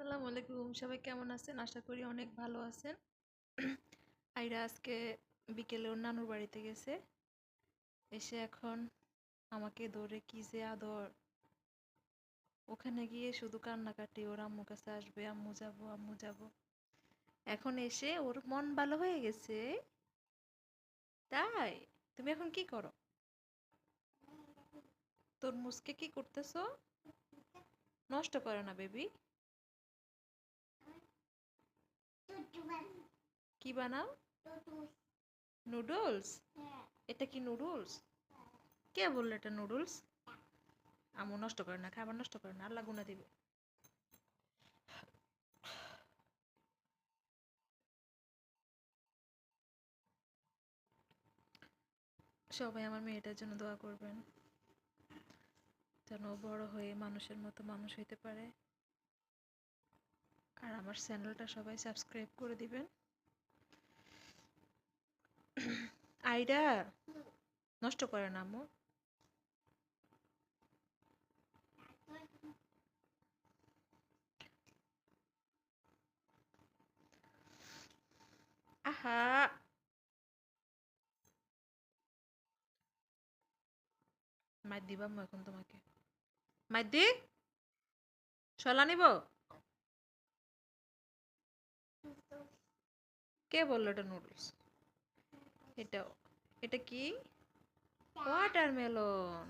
আসসালামু আলাইকুম। সবাই কেমন আছেন? আশা করি অনেক ভালো আছেন। আইরা আজকে বিকেলে ওর নানুর বাড়িতে গেছে। এসে এখন আমাকে ধরে কি যে আদর। ওখানে গিয়ে শুধু কান্নাকাটি, ওর আম্মুর কাছে আসবে, আম্মু যাব, আম্মু যাব। এখন এসে ওর মন ভালো হয়ে গেছে। তাই? তুমি এখন কি করো? তোর মুসকে কি করতেছো? নষ্ট করে না, বেবি? কি বানাও? নুডলস এটা কি নুডলস কে বলল এটা নুডলস আমু নষ্ট করে না খাবার নষ্ট করে না আল্লাহ গুনা দিবে। সবাই আমার মেয়েটার জন্য দোয়া করবেন। যেন বড় হয়ে মানুষের মতো মানুষ হইতে পারে। আর আমার চ্যানেলটা সবাই সাবস্ক্রাইব করে দিবেন। আইডা নষ্ট করে না, আম্মু। আহা। মাই দিবা, আম্মু, এখন তোমাকে। মাই দি। সলা নিব। কে বলল এটা নুডলস এটা এটা কি? ওয়াটারমেলন